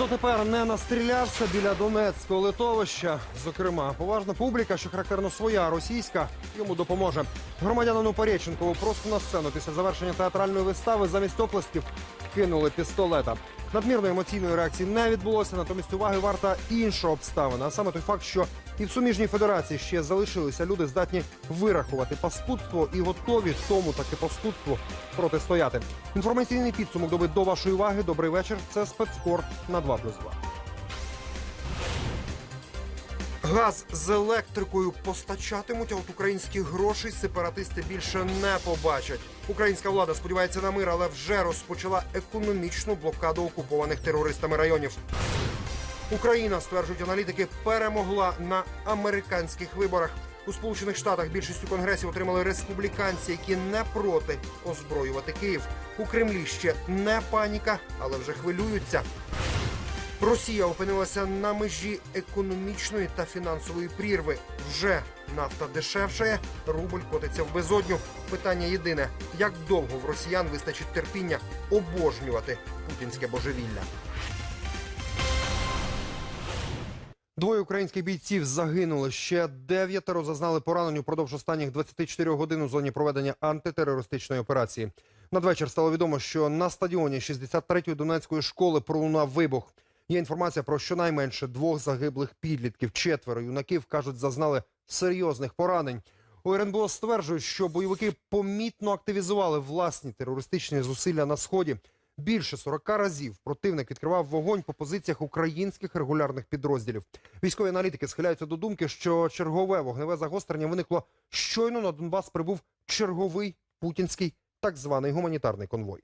Дотепер не настрілявся біля Донецького литовища, зокрема, поважна публіка, що характерно своя російська, йому допоможе. Громадянину Порєченкову просто на сцену після завершення театральної вистави замість оплесків кинули пістолета. Надмірної емоційної реакції не відбулося, натомість уваги варта інша обставина. А саме той факт, що і в суміжній федерації ще залишилися люди, здатні вирахувати паскудство і готові тому таки паскудству протистояти. Інформаційний підсумок доби до вашої уваги. Добрий вечір. Це спецкор на 2+,2. Газ з електрикою постачатимуть, а от українських грошей сепаратисти більше не побачать. Українська влада сподівається на мир, але вже розпочала економічну блокаду окупованих терористами районів. Україна, стверджують аналітики, перемогла на американських виборах. У Сполучених Штатах більшістю конгресів отримали республіканці, які не проти озброювати Київ. У Кремлі ще не паніка, але вже хвилюються. Росія опинилася на межі економічної та фінансової прірви. Вже нафта дешевшає, рубль котиться в безодню. Питання єдине: як довго в росіян вистачить терпіння обожнювати путінське божевілля? Двоє українських бійців загинули. Ще дев'ятеро зазнали поранень упродовж останніх 24 годин у зоні проведення антитерористичної операції. Надвечір стало відомо, що на стадіоні 63-ї Донецької школи пролунав вибух. Є інформація про щонайменше двох загиблих підлітків. Четверо юнаків кажуть, зазнали серйозних поранень. У РНБО стверджують, що бойовики помітно активізували власні терористичні зусилля на сході. Більше 40 разів противник відкривав вогонь по позиціях українських регулярних підрозділів. Військові аналітики схиляються до думки, що чергове вогневе загострення виникло щойно на Донбас прибув черговий путінський так званий гуманітарний конвой.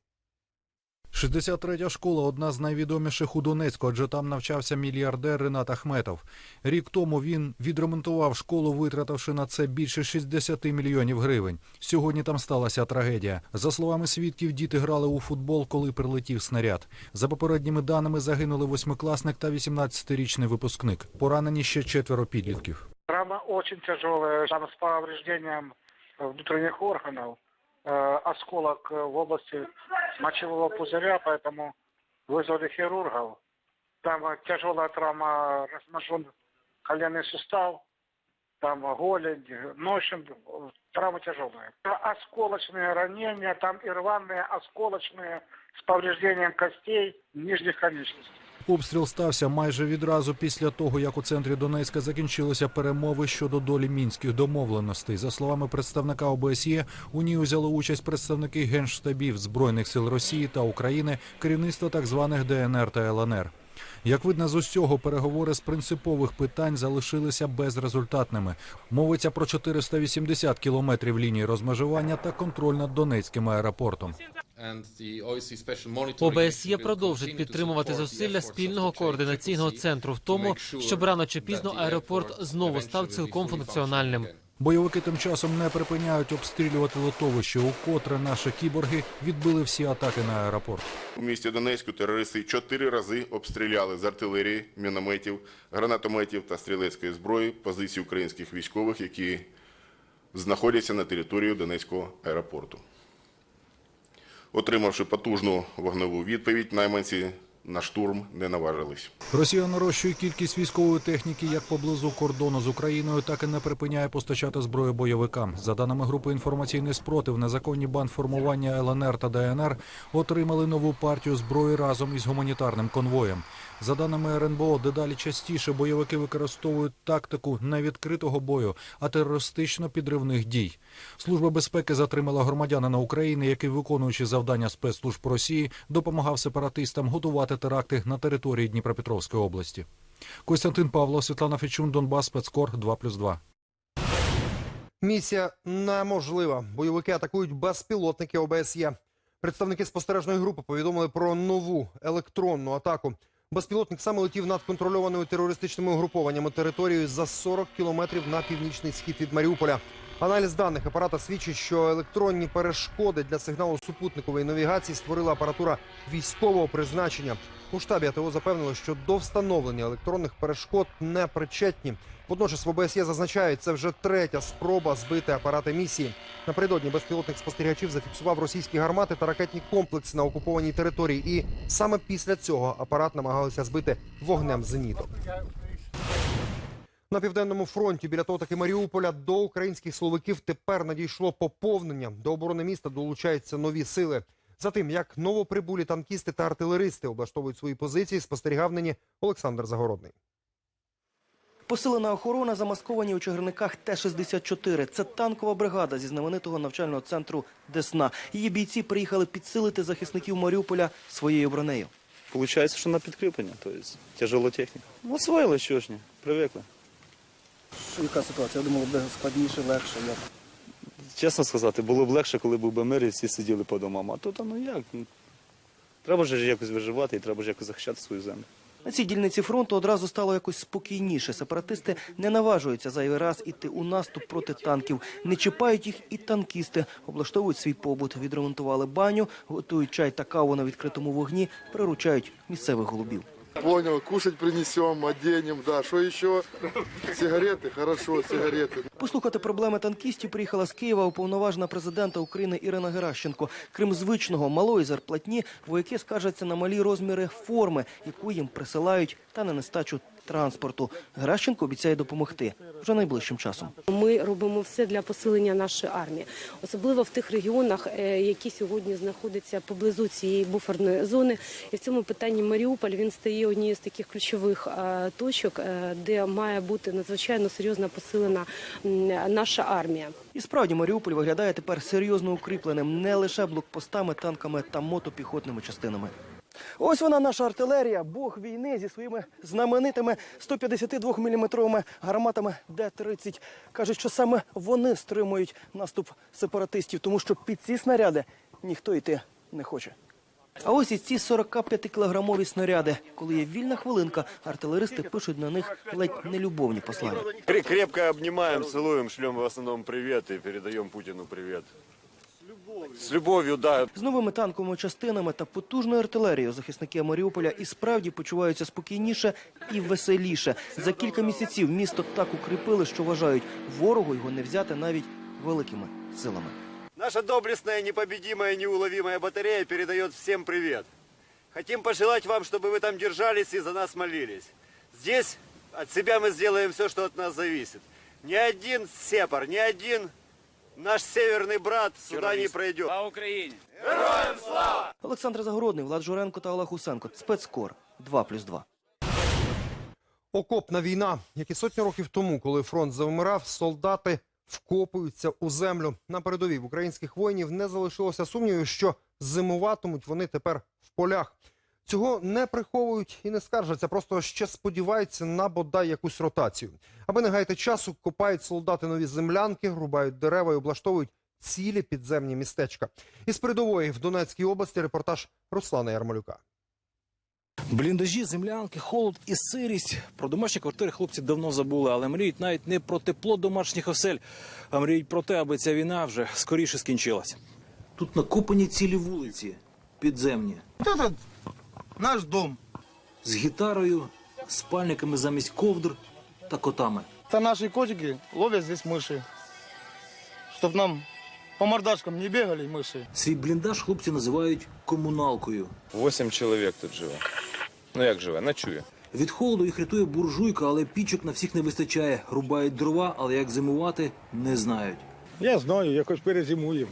63-я школа одна з найвідоміших у Донецьку, адже там навчався мільярдер Ренат Ахметов. Рік тому він відремонтував школу, витративши на це більше 60 мільйонів гривень. Сьогодні там сталася трагедія. За словами свідків, діти грали у футбол, коли прилетів снаряд. За попередніми даними загинули восьмикласник та 18-річний випускник. Поранені ще четверо підлітків. Травма очень тяжелая, там с повреждением внутренних органов, э, осколок э, в области мочевого пузыря, поэтому вызвали хирургов. Там э, тяжелая травма, размажен коленный сустав, там э, голень, э, ну, в общем, э, травма тяжелая. Осколочные ранения, там и рваные осколочные с повреждением костей нижних конечностей. Обстріл стався майже відразу після того, як у центрі Донецька закінчилися перемови щодо долі мінських домовленостей. За словами представника ОБСЄ, у ній взяли участь представники генштабів збройних сил Росії та України, керівництва так званих ДНР та ЛНР. Як видно з усього, переговори з принципових питань залишилися безрезультатними. Мовиться про 480 кілометрів лінії розмежування та контроль над Донецьким аеропортом. ОБСЄ продовжить підтримувати зусилля спільного координаційного центру в тому, щоб рано чи пізно аеропорт знову став цілком функціональним. Бойовики тим часом не припиняють обстрілювати литовище, укотре наші кіборги відбили всі атаки на аеропорт. У місті Донецьку терористи чотири рази обстріляли з артилерії, мінометів, гранатометів та стрілецької зброї позиції українських військових, які знаходяться на території Донецького аеропорту. Отримавши потужну вогневу відповідь, найманці на штурм не наважились. Росія нарощує кількість військової техніки як поблизу кордону з Україною, так і не припиняє постачати зброю бойовикам. За даними групи інформаційний спротив, незаконні бандформування ЛНР та ДНР отримали нову партію зброї разом із гуманітарним конвоєм. За даними РНБО, дедалі частіше бойовики використовують тактику не відкритого бою, а терористично-підривних дій. Служба безпеки затримала громадянина України, який, виконуючи завдання спецслужб Росії, допомагав сепаратистам готувати теракти на території Дніпропетровської області. Костянтин Павло, Світлана Фечун, Донбас, спецкор 2+,2. Місія неможлива. Бойовики атакують безпілотники ОБСЄ. Представники спостережної групи повідомили про нову електронну атаку. Безпілотник саме летів над контрольованою терористичними угрупованнями територією за 40 кілометрів на північний схід від Маріуполя. Аналіз даних апарата свідчить, що електронні перешкоди для сигналу супутникової навігації створила апаратура військового призначення. У штабі АТО запевнили, що до встановлення електронних перешкод не причетні. Водночас в ОБСЄ зазначають, це вже третя спроба збити апарати місії. Напередодні безпілотних спостерігачів зафіксував російські гармати та ракетні комплекси на окупованій території. І саме після цього апарат намагалися збити вогнем зеніток. На південному фронті біля того таки Маріуполя до українських силовиків тепер надійшло поповнення. До оборони міста долучаються нові сили. За тим, як новоприбулі танкісти та артилеристи облаштовують свої позиції, спостерігав нині Олександр Загородний. Посилена охорона замасковані у чагарниках Т-64. Це танкова бригада зі знаменитого навчального центру Десна. Її бійці приїхали підсилити захисників Маріуполя своєю бронею. Получается, що на підкріплення, тобто тяжела техніка. Ну, освоїли, що ж ні, привикли. Яка ситуація? Я думав, буде складніше, легше. Як? Чесно сказати, було б легше, коли був би мир і всі сиділи по домам. А тут, ну як? ну, Треба ж якось виживати і треба ж якось захищати свою землю. На цій дільниці фронту одразу стало якось спокійніше. Сепаратисти не наважуються зайвий раз іти у наступ проти танків. Не чіпають їх і танкісти. Облаштовують свій побут, відремонтували баню, готують чай та каву на відкритому вогні, приручають місцевих голубів. Понял, кушать принесем, оденем, да. Что еще? Сигареты, хорошо, сигареты. Послухати проблеми танкістів приїхала з Києва уповноважена президента України Ірина Геращенко. Крім звичного малої зарплатні, вояки скаржаться на малі розміри форми, яку їм присилають, та на нестачу транспорту. Геращенко обіцяє допомогти вже найближчим часом. Ми робимо все для посилення нашої армії, особливо в тих регіонах, е, які сьогодні знаходяться поблизу цієї буферної зони. І в цьому питанні Маріуполь він стає однією з таких ключових е, точок, е, де має бути надзвичайно серйозно посилена наша армія. І справді Маріуполь виглядає тепер серйозно укріпленим не лише блокпостами, танками та мотопіхотними частинами. Ось вона наша артилерія, бог війни зі своїми знаменитими 152-мм гарматами Д-30. Кажуть, що саме вони стримують наступ сепаратистів, тому що під ці снаряди ніхто йти не хоче. А ось і ці 45-кілограмові снаряди. Коли є вільна хвилинка, артилеристи пишуть на них ледь нелюбовні послання. Кре- Крепко обнимаем, целуем, шлем в основном привет и передаем Путину привет. С любовью, да. З новими танковими частинами та потужною артилерією захисники Маріуполя і справді почуваються спокійніше і веселіше. За кілька місяців місто так укріпили, що вважають, ворогу його не взяти навіть великими силами. Наша доблестная, непобедимая, неуловимая батарея передает всем привет. Хотим пожелать вам, чтобы вы там держались и за нас молились. Здесь от себя мы сделаем все, что от нас зависит. Ни один сепар, ни один наш северный брат сюда не пройдет. Олександр Загородний, Влад Журенко та Олег Усенко. Спецкор 2+,2. Окопна війна, як і сотні років тому, коли фронт завмирав, солдати вкопуються у землю. На передовій в українських воїнів не залишилося сумнівів, що зимуватимуть вони тепер в полях. Цього не приховують і не скаржаться, просто ще сподіваються на бодай якусь ротацію. Аби не гаяти часу, копають солдати нові землянки, рубають дерева і облаштовують цілі підземні містечка. Із передової в Донецькій області репортаж Руслана Ярмолюка. Бліндажі, землянки, холод і сирість. Про домашні квартири хлопці давно забули, але мріють навіть не про тепло домашніх осель, а мріють про те, аби ця війна вже скоріше скінчилась. Тут накопані цілі вулиці, підземні. Это наш дом. З гітарою, спальниками замість ковдр та котами. Это наши котики ловят здесь мыши. Чтоб нам по мордашкам не бегали мыши. Свій бліндаж хлопці називають комуналкою. Восемь человек тут живе. Ну як живе? Ночує. Від холоду їх рятує буржуйка, але пічок на всіх не вистачає. Рубають дрова, але як зимувати не знають. Я знаю, якось перезимуємо.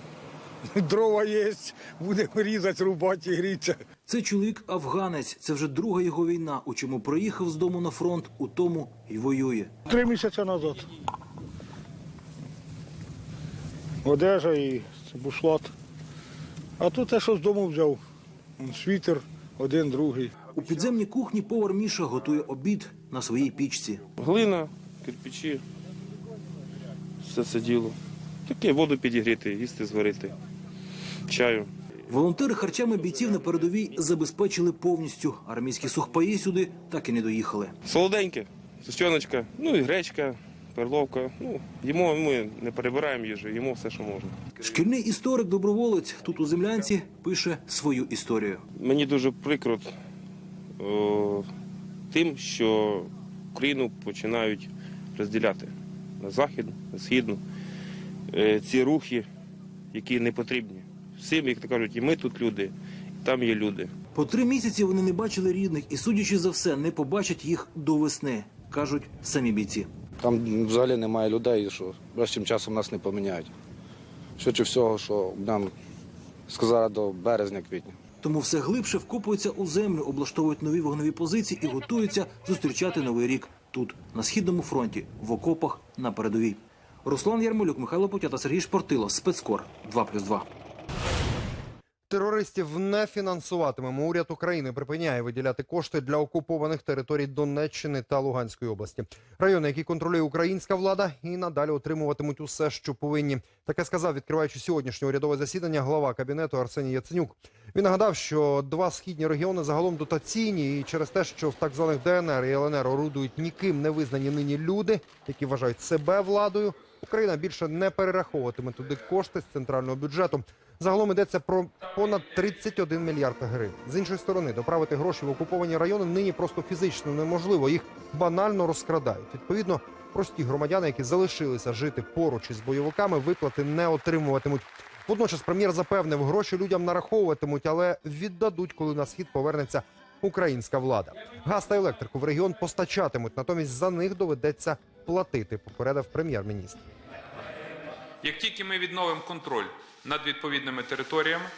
Дрова є, будемо різати, рубати і грітися. Це чоловік афганець. Це вже друга його війна. У чому проїхав з дому на фронт, у тому й воює. Три місяці назад. Одежа і бушлат. А тут те, що з дому взяв. Світер, один, другий. У підземній кухні повар Міша готує обід на своїй пічці. Глина, кирпичі, все це діло. Таке воду підігріти, їсти зварити, чаю. Волонтери харчами бійців на передовій забезпечили повністю. Армійські сухпаї сюди так і не доїхали. Солоденьке, сущоночка, ну і гречка, перловка. Ну, їмо ми не перебираємо їжу, їмо все, що можна. Шкільний історик доброволець тут у землянці пише свою історію. Мені дуже прикро о, тим, що Україну починають розділяти на західну, на східну. Е, Ці рухи, які не потрібні. Всім, як то кажуть, і ми тут люди, і там є люди. По три місяці вони не бачили рідних і, судячи за все, не побачать їх до весни, кажуть самі бійці. Там взагалі немає людей, що ближчим часом нас не поміняють. Швидше всього, що нам сказали до березня-квітня. Тому все глибше вкопуються у землю, облаштовують нові вогневі позиції і готуються зустрічати новий рік тут, на східному фронті, в окопах на передовій. Руслан Ярмолюк, Михайло Путя та Сергій Шпортило. Спецкор 2+,2. Терористів не фінансуватимемо. Уряд України припиняє виділяти кошти для окупованих територій Донеччини та Луганської області. Райони, які контролює українська влада, і надалі отримуватимуть усе, що повинні. Таке сказав, відкриваючи сьогоднішнє урядове засідання, глава кабінету Арсеній Яценюк. Він нагадав, що два східні регіони загалом дотаційні, і через те, що в так званих ДНР і ЛНР орудують ніким не визнані нині люди, які вважають себе владою. Україна більше не перераховуватиме туди кошти з центрального бюджету. Загалом йдеться про понад 31 мільярд гривень. З іншої сторони, доправити гроші в окуповані райони нині просто фізично неможливо. Їх банально розкрадають. Відповідно, прості громадяни, які залишилися жити поруч із бойовиками, виплати не отримуватимуть. Водночас прем'єр запевнив, гроші людям нараховуватимуть, але віддадуть, коли на схід повернеться українська влада. Газ та електрику в регіон постачатимуть, натомість за них доведеться платити. Попередив прем'єр-міністр. Як тільки ми відновимо контроль над відповідними територіями,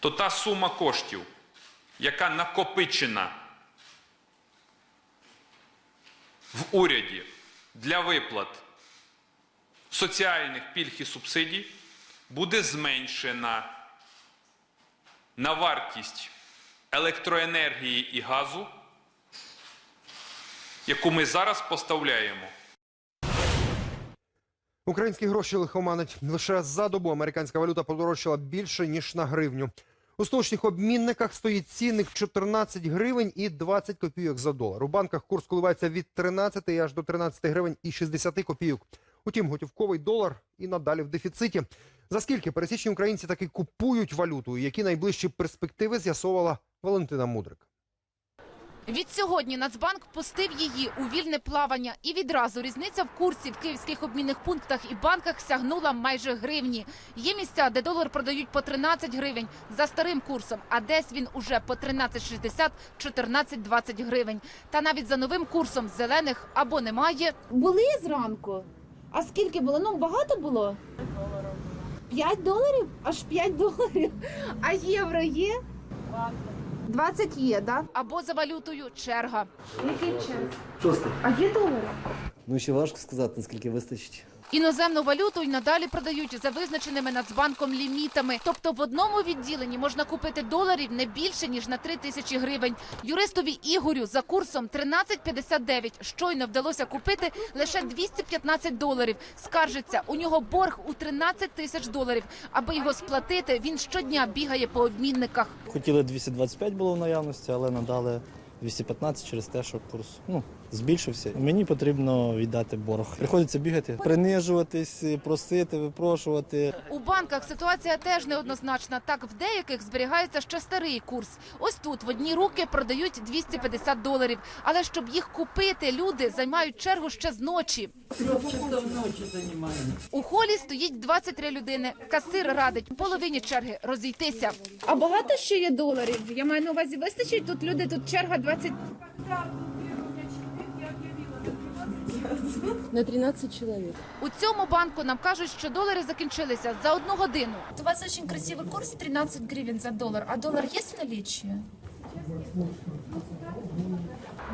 то та сума коштів, яка накопичена в уряді для виплат соціальних пільг і субсидій, буде зменшена на вартість електроенергії і газу, яку ми зараз поставляємо. Українські гроші лихоманить. Лише за добу американська валюта подорожчала більше, ніж на гривню. У столичних обмінниках стоїть цінник 14 гривень і 20 копійок за долар. У банках курс коливається від 13 аж до 13 гривень і 60 копійок. Утім, готівковий долар і надалі в дефіциті. За скільки пересічні українці таки купують валюту? Які найближчі перспективи з'ясовувала Валентина Мудрик. Відсьогодні Нацбанк пустив її у вільне плавання, і відразу різниця в курсі в київських обмінних пунктах і банках сягнула майже гривні. Є місця, де долар продають по 13 гривень за старим курсом, а десь він уже по 13,60, 14,20 гривень. Та навіть за новим курсом зелених або немає. Були зранку. А скільки було? Ну багато було? 5 доларів? Аж 5 доларів. А євро є? 20 є, да? або за валютою черга. Який час? Шостий. А є долари? Ну ще важко сказати, наскільки вистачить. Іноземну валюту й надалі продають за визначеними Нацбанком лімітами. Тобто в одному відділенні можна купити доларів не більше ніж на 3 тисячі гривень. Юристові Ігорю за курсом 13,59 щойно вдалося купити лише 215 доларів. Скаржиться, у нього борг у 13 тисяч доларів. Аби його сплатити, він щодня бігає по обмінниках. Хотіли 225 було в наявності, але надали 215 через те, що курс ну, збільшився. Мені потрібно віддати борг. Приходиться бігати, принижуватись, просити, випрошувати. У банках ситуація теж неоднозначна. Так в деяких зберігається ще старий курс. Ось тут в одні руки продають 250 доларів. Але щоб їх купити, люди займають чергу ще з ночі. У холі стоїть 23 людини. Касир радить половині черги розійтися. А багато ще є доларів? Я маю на увазі, вистачить тут люди, тут черга 20... На 13 человек. У цьому банку нам кажуть, що долари закінчилися за одну годину. У вас очень красивый курс 13 гривен за доллар. А доллар есть в наличии?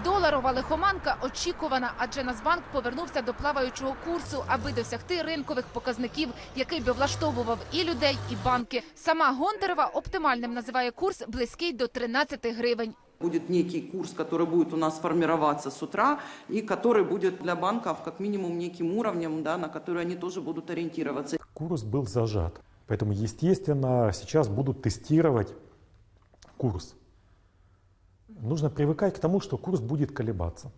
Доларова лихоманка очікувана, адже Нацбанк повернувся до плаваючого курсу, аби досягти ринкових показників, який би влаштовував і людей, і банки. Сама Гонтарева оптимальним називає курс близький до 13 гривень. Будет некий курс, который будет у нас формироваться с утра и который будет для банков как минимум неким уровнем, да, на который они тоже будут ориентироваться. Курс был зажат. Поэтому, естественно, сейчас будут тестировать курс. Нужно привыкать к тому, что курс будет колебаться.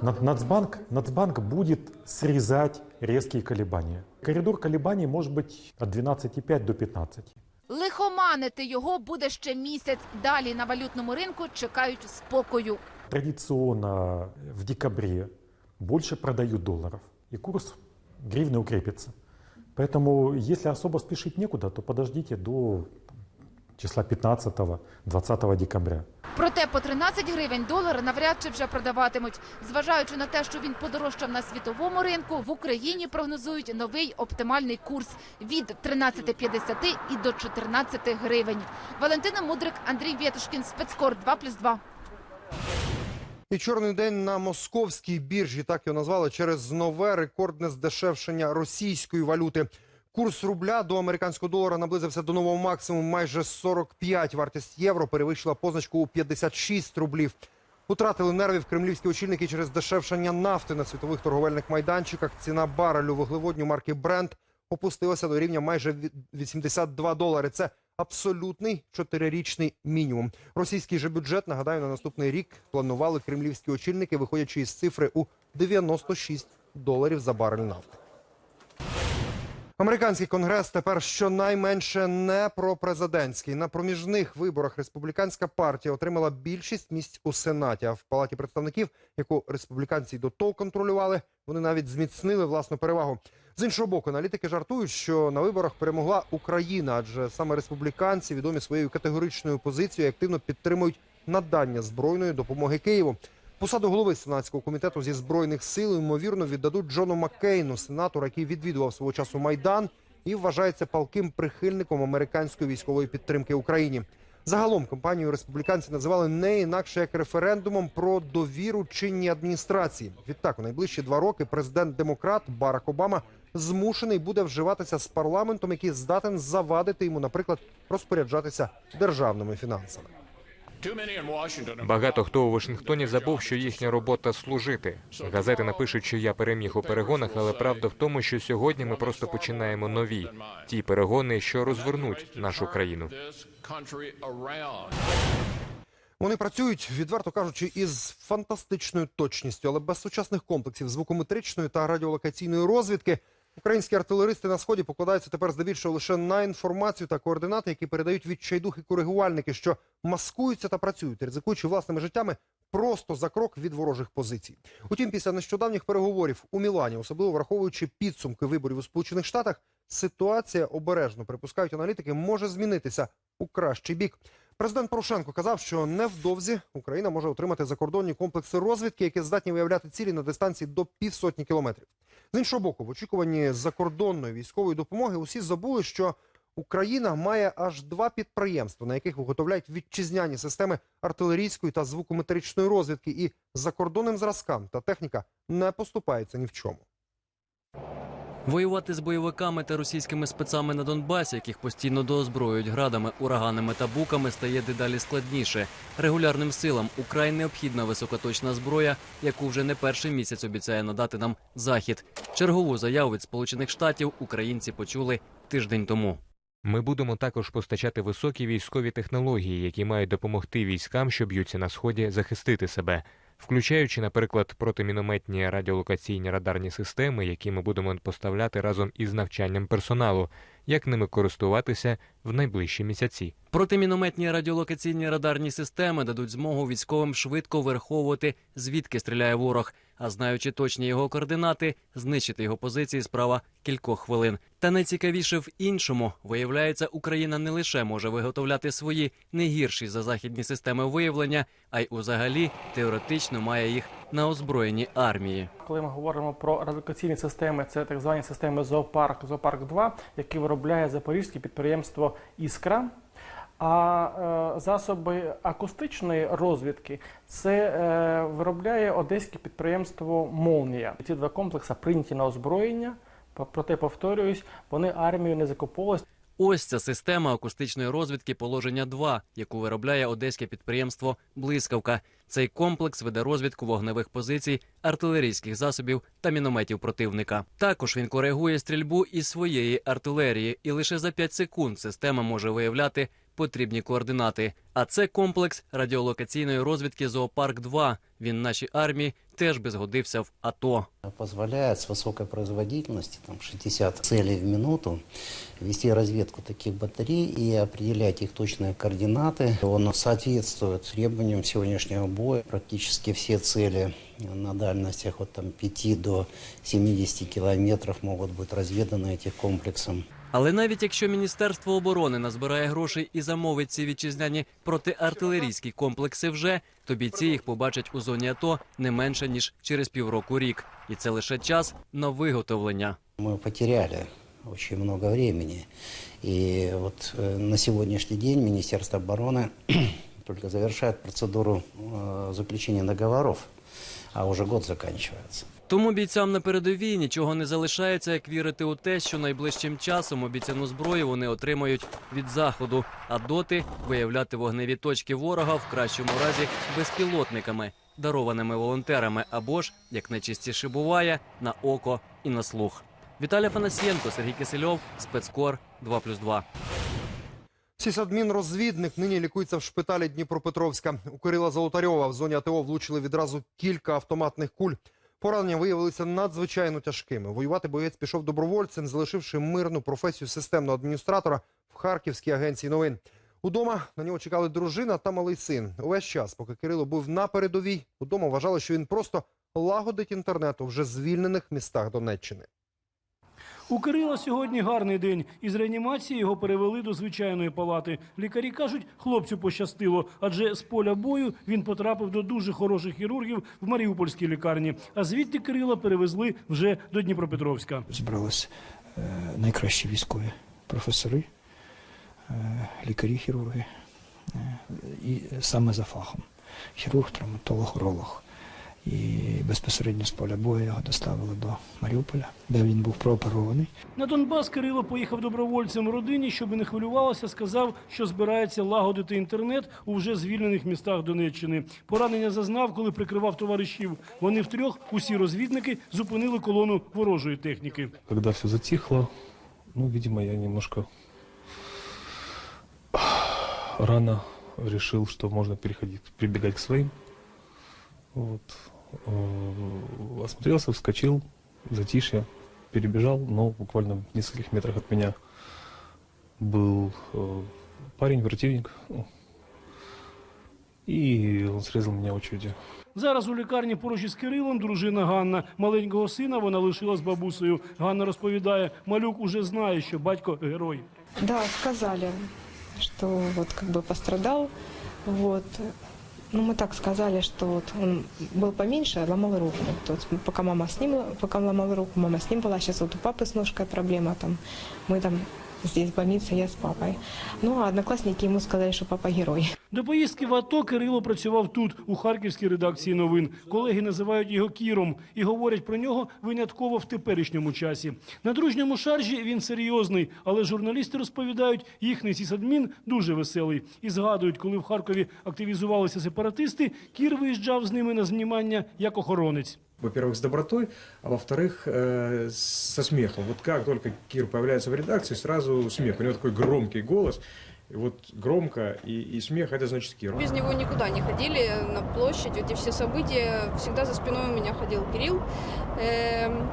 Нацбанк, Нацбанк будет срезать резкие колебания. Коридор колебаний может быть от 12,5 до 15. Лихоманити його буде ще місяць. Далі на валютному ринку чекають спокою. Традиционно в декабре больше продают долларов, и курс гривны укрепится. Поэтому, если особо спешить некуда, то подождите до числа 15-20 декабря. Проте по 13 гривень долар навряд чи вже продаватимуть. Зважаючи на те, що він подорожчав на світовому ринку, в Україні прогнозують новий оптимальний курс від 13,50 і до 14 гривень. Валентина Мудрик, Андрій Вєтушкін, спецкор 2+,2. І чорний день на московській біржі, так його назвали, через нове рекордне здешевшення російської валюти. Курс рубля до американського долара наблизився до нового максимуму майже 45. Вартість євро перевищила позначку у 56 рублів. Утратили нервів кремлівські очільники через дешевшення нафти на світових торговельних майданчиках. Ціна барелю вуглеводню марки Brent опустилася до рівня майже ві- 82 долари. Це абсолютний чотирирічний мінімум. Російський же бюджет, нагадаю, на наступний рік планували кремлівські очільники, виходячи із цифри у 96 доларів за барель нафти. Американський конгрес тепер щонайменше не пропрезидентський. На проміжних виборах республіканська партія отримала більшість місць у сенаті. А в палаті представників, яку республіканці до того контролювали, вони навіть зміцнили власну перевагу. З іншого боку, аналітики жартують, що на виборах перемогла Україна, адже саме республіканці відомі своєю категоричною позицією активно підтримують надання збройної допомоги Києву. Посаду голови сенатського комітету зі збройних сил ймовірно віддадуть Джону Маккейну, сенатору, який відвідував свого часу майдан і вважається палким прихильником американської військової підтримки Україні. Загалом кампанію республіканці називали не інакше як референдумом про довіру чинній адміністрації. Відтак, у найближчі два роки президент-демократ Барак Обама змушений буде вживатися з парламентом, який здатен завадити йому, наприклад, розпоряджатися державними фінансами. Багато хто у Вашингтоні забув, що їхня робота служити. Газети напишуть, що я переміг у перегонах, але правда в тому, що сьогодні ми просто починаємо нові ті перегони, що розвернуть нашу країну. Вони працюють, відверто кажучи, із фантастичною точністю, але без сучасних комплексів звукометричної та радіолокаційної розвідки. Українські артилеристи на сході покладаються тепер здебільшого лише на інформацію та координати, які передають відчайдухи коригувальники, що маскуються та працюють, ризикуючи власними життями просто за крок від ворожих позицій. Утім, після нещодавніх переговорів у Мілані, особливо враховуючи підсумки виборів у Сполучених Штатах, ситуація обережно припускають аналітики, може змінитися у кращий бік. Президент Порошенко казав, що невдовзі Україна може отримати закордонні комплекси розвідки, які здатні виявляти цілі на дистанції до півсотні кілометрів. З іншого боку, в очікуванні закордонної військової допомоги усі забули, що Україна має аж два підприємства, на яких виготовляють вітчизняні системи артилерійської та звукометричної розвідки, і закордонним зразкам та техніка не поступається ні в чому. Воювати з бойовиками та російськими спецами на Донбасі, яких постійно доозброюють градами, ураганами та буками, стає дедалі складніше. Регулярним силам украй необхідна високоточна зброя, яку вже не перший місяць обіцяє надати нам захід. Чергову заяву від Сполучених Штатів українці почули тиждень тому. Ми будемо також постачати високі військові технології, які мають допомогти військам, що б'ються на сході, захистити себе, включаючи, наприклад, протимінометні радіолокаційні радарні системи, які ми будемо поставляти разом із навчанням персоналу, як ними користуватися в найближчі місяці. Протимінометні радіолокаційні радарні системи дадуть змогу військовим швидко вираховувати, звідки стріляє ворог, а знаючи точні його координати, знищити його позиції справа кількох хвилин. Та найцікавіше в іншому виявляється, Україна не лише може виготовляти свої не гірші за західні системи виявлення, а й узагалі теоретично має їх на озброєній армії. Коли ми говоримо про радіолокаційні системи, це так звані системи зоопарк, зоопарк 2 які виробляє запорізьке підприємство Іскра. А е, засоби акустичної розвідки це е, виробляє одеське підприємство Молнія. Ці два комплекси прийняті на озброєння. Проте повторююсь, вони армію не закуповували. Ось ця система акустичної розвідки положення 2, яку виробляє одеське підприємство Блискавка. Цей комплекс веде розвідку вогневих позицій, артилерійських засобів та мінометів противника. Також він коригує стрільбу із своєї артилерії, і лише за 5 секунд система може виявляти потрібні координати. А це комплекс радіолокаційної розвідки Зоопарк 2 Він нашій армії теж би згодився в АТО. позволяет с высокой производительностью, там 60 целей в минуту, вести разведку таких батарей и определять их точные координаты. Он соответствует требованиям сегодняшнего боя. Практически все цели на дальностях от там, 5 до 70 километров могут быть разведаны этим комплексом. Але навіть якщо Міністерство оборони назбирає грошей і замовить ці вітчизняні протиартилерійські комплекси вже, то бійці їх побачать у зоні АТО не менше ніж через півроку рік, і це лише час на виготовлення. Мы потеряли очень много времени. И вот э, на сегодняшний день Министерство обороны только завершает процедуру э, заключения договоров, а уже год заканчивается. Тому бійцям на передовій нічого не залишається, як вірити у те, що найближчим часом обіцяну зброю вони отримають від заходу, а доти виявляти вогневі точки ворога в кращому разі безпілотниками, дарованими волонтерами, або ж, як найчастіше буває, на око і на слух. Віталій Фанасієнко, Сергій Кисельов, спецкор 2+,2. Сісадмінрозвідник нині лікується в шпиталі Дніпропетровська. У Кирила Золотарьова в зоні АТО влучили відразу кілька автоматних куль. Поранення виявилися надзвичайно тяжкими. Воювати боєць пішов добровольцем, залишивши мирну професію системного адміністратора в Харківській агенції новин. Удома на нього чекали дружина та малий син. Увесь час, поки Кирило був на передовій, удома вважали, що він просто лагодить інтернет у вже звільнених містах Донеччини. У Кирила сьогодні гарний день. Із реанімації його перевели до звичайної палати. Лікарі кажуть, хлопцю пощастило, адже з поля бою він потрапив до дуже хороших хірургів в Маріупольській лікарні. А звідти Кирила перевезли вже до Дніпропетровська. Збирались е, найкращі військові професори, е, лікарі-хірурги, е, і саме за фахом. Хірург, травматолог, уролог. І безпосередньо з поля бою його доставили до Маріуполя, де він був прооперований. На Донбас Кирило поїхав добровольцем родині, щоб не хвилювалося, сказав, що збирається лагодити інтернет у вже звільнених містах Донеччини. Поранення зазнав, коли прикривав товаришів. Вони втрьох, усі розвідники, зупинили колону ворожої техніки. Когда все затихло, ну, видимо, я немножко рано решил, что можно переходить, прибегать к своим. Вот. Э, Осмотрелся, вскочил, затишье, перебежал, но буквально в нескольких метрах от меня был э, парень, противник, ну, и он срезал меня очередью. Зараз у лікарні поруч із Кирилом дружина Ганна. Маленького сина вона лишила з бабусею. Ганна розповідає, малюк уже знає, що батько герой. Да, сказали, что вот как бы пострадал. Вот. Ну, мы так сказали, что вот он был поменьше, ломал руку. То есть пока мама с ним, пока он ломал руку, мама с ним была. Сейчас вот у папы с ножкой проблема там. Мы там здесь в больнице, я с папой. Ну, а одноклассники ему сказали, что папа герой. До поїздки в АТО Кирило працював тут, у харківській редакції новин. Колеги називають його Кіром і говорять про нього винятково в теперішньому часі. На дружньому шаржі він серйозний, але журналісти розповідають, їхній сісадмін дуже веселий. І згадують, коли в Харкові активізувалися сепаратисти, Кір виїжджав з ними на знімання як охоронець. во-первых, с добротой, а во-вторых, э, со смехом. Вот как только Кир появляется в редакции, сразу смех. У него такой громкий голос. И вот громко и, и смех – это значит Кир. Без него никуда не ходили на площадь, эти все события. Всегда за спиной у меня ходил Кирилл. Эм,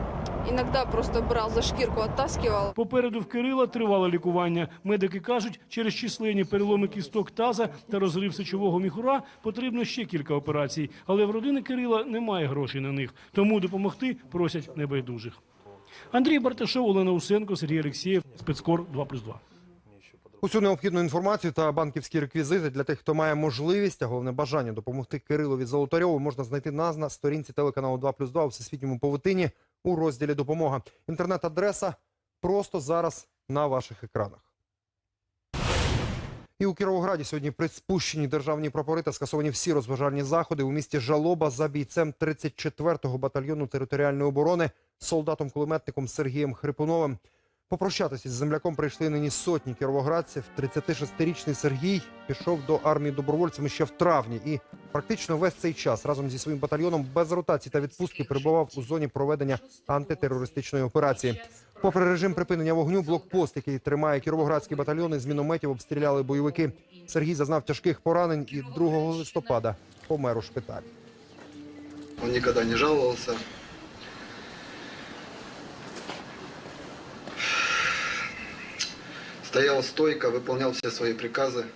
иногда просто брал за шкирку, оттаскивал. Попереду в Кирила тривале лікування. Медики кажуть, через численні переломи кісток таза та розрив сечового міхура потрібно ще кілька операцій. Але в родини Кирила немає грошей на них, тому допомогти просять небайдужих. Андрій Барташов, Олена Усенко, Сергій Алексєєв, спецкор 2+,2. Усю необхідну інформацію та банківські реквізити для тих, хто має можливість, а головне бажання допомогти Кирилові Золотарьову, можна знайти на, на сторінці телеканалу 2+,2 у Всесвітньому павутині у розділі «Допомога». Інтернет-адреса просто зараз на ваших екранах. І у Кіровограді сьогодні приспущені державні прапори та скасовані всі розважальні заходи. У місті Жалоба за бійцем 34-го батальйону територіальної оборони, солдатом-кулеметником Сергієм Хрипуновим. Попрощатися з земляком прийшли нині сотні кіровоградців. 36-річний Сергій пішов до армії добровольцями ще в травні і практично весь цей час разом зі своїм батальйоном без ротації та відпустки перебував у зоні проведення антитерористичної операції. Попри режим припинення вогню, блокпост, який тримає кіровоградські батальйони, з мінометів обстріляли бойовики. Сергій зазнав тяжких поранень і 2 листопада помер у шпиталі. Он никогда не жаловался. Стоял стойко, выполнял все свои приказы.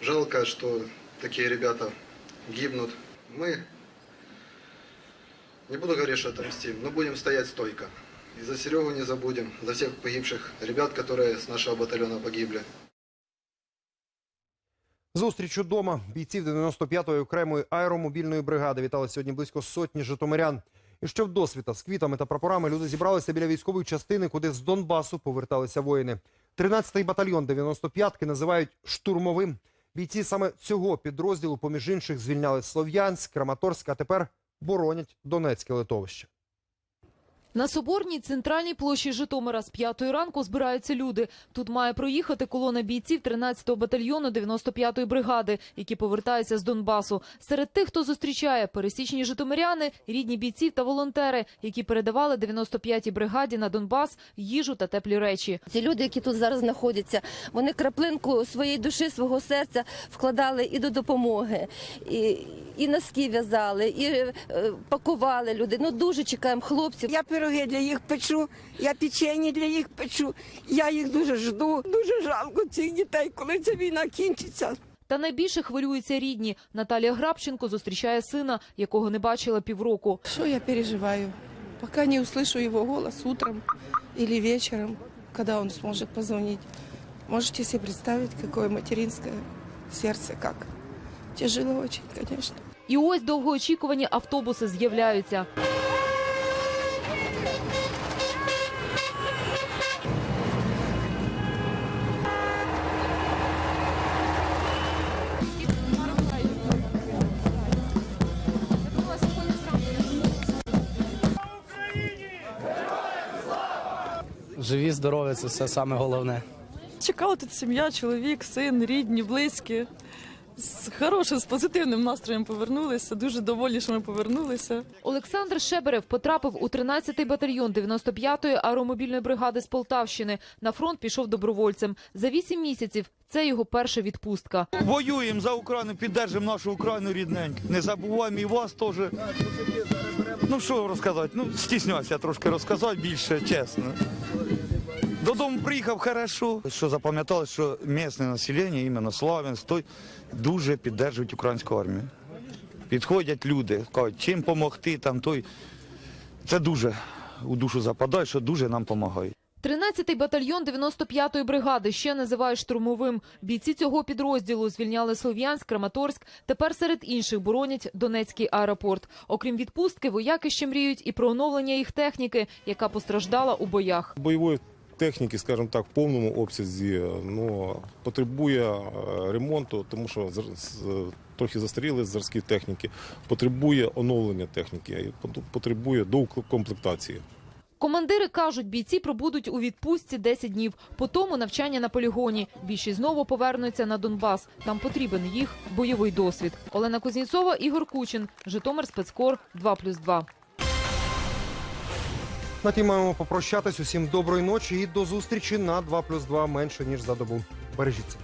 Жалко, что такие ребята гибнут. Мы, не буду говорить, что отомстим, но будем стоять стойко. И за Серегу не забудем, за всех погибших ребят, которые с нашего батальона погибли. Зустріч удома бійців 95-ї окремої аеромобільної бригади вітали сьогодні близько сотні житомирян. І ще вдосвіта з квітами та прапорами люди зібралися біля військової частини, куди з Донбасу поверталися воїни. 13-й батальйон 95-ки називають штурмовим. Бійці саме цього підрозділу, поміж інших, звільняли Слов'янськ, Краматорськ, а тепер боронять Донецьке литовище. На Соборній центральній площі Житомира з п'ятої ранку збираються люди. Тут має проїхати колона бійців 13-го батальйону 95-ї бригади, які повертаються з Донбасу. Серед тих, хто зустрічає пересічні житомиряни, рідні бійців та волонтери, які передавали 95-й бригаді на Донбас їжу та теплі речі. Ці люди, які тут зараз знаходяться, вони краплинку своєї душі, свого серця вкладали і до допомоги, і, і носки в'язали, і е, пакували люди. Ну дуже чекаємо хлопців. Я пироги для їх печу, я печені для їх печу. Я їх дуже жду. Дуже жалко цих дітей, коли ця війна кінчиться. Та найбільше хвилюються рідні. Наталія Грабченко зустрічає сина, якого не бачила півроку. Что я переживаю? Пока не услышу его голос утром или вечером, когда он сможет позвонить. Можете себе представить, какое материнское сердце, как тяжело очень, конечно. І ось довгоочікувані автобуси з'являються. Живі, здорові, це все саме головне. Чекала тут сім'я, чоловік, син, рідні, близькі. З хорошим, з позитивним настроєм повернулися. Дуже доволі, що ми повернулися. Олександр Шеберев потрапив у 13-й батальйон 95-ї аеромобільної бригади з Полтавщини. На фронт пішов добровольцем. За вісім місяців це його перша відпустка. Воюємо за Україну, піддержимо нашу Україну рідненьку. Не забуваємо і вас теж. Ну що розказати? Ну, стіснявся трошки розказати більше, чесно. Додому приїхав хорошо. Що запам'ятали, що місцеве населення, іменно Славянськ, той дуже підтримують українську армію. Підходять люди, кажуть, чим допомогти там той. Це дуже у душу западає, що дуже нам допомагають. 13-й батальйон 95-ї бригади ще називають штурмовим. Бійці цього підрозділу звільняли Слов'янськ, Краматорськ. Тепер серед інших боронять Донецький аеропорт. Окрім відпустки, вояки ще мріють і про оновлення їх техніки, яка постраждала у боях. бойової техніки, скажімо так, в повному обсязі ну, потребує е, ремонту, тому що трохи застаріли зразки техніки, потребує оновлення техніки, потребує доукомплектації. Командири кажуть, бійці пробудуть у відпустці 10 днів. По тому навчання на полігоні. Більшість знову повернуться на Донбас. Там потрібен їх бойовий досвід. Олена Кузнєцова, Ігор Кучин, Житомир Спецкор 2+,2. На тім маємо попрощатись. Усім доброї ночі і до зустрічі на 2+,2 менше ніж за добу. Бережіться.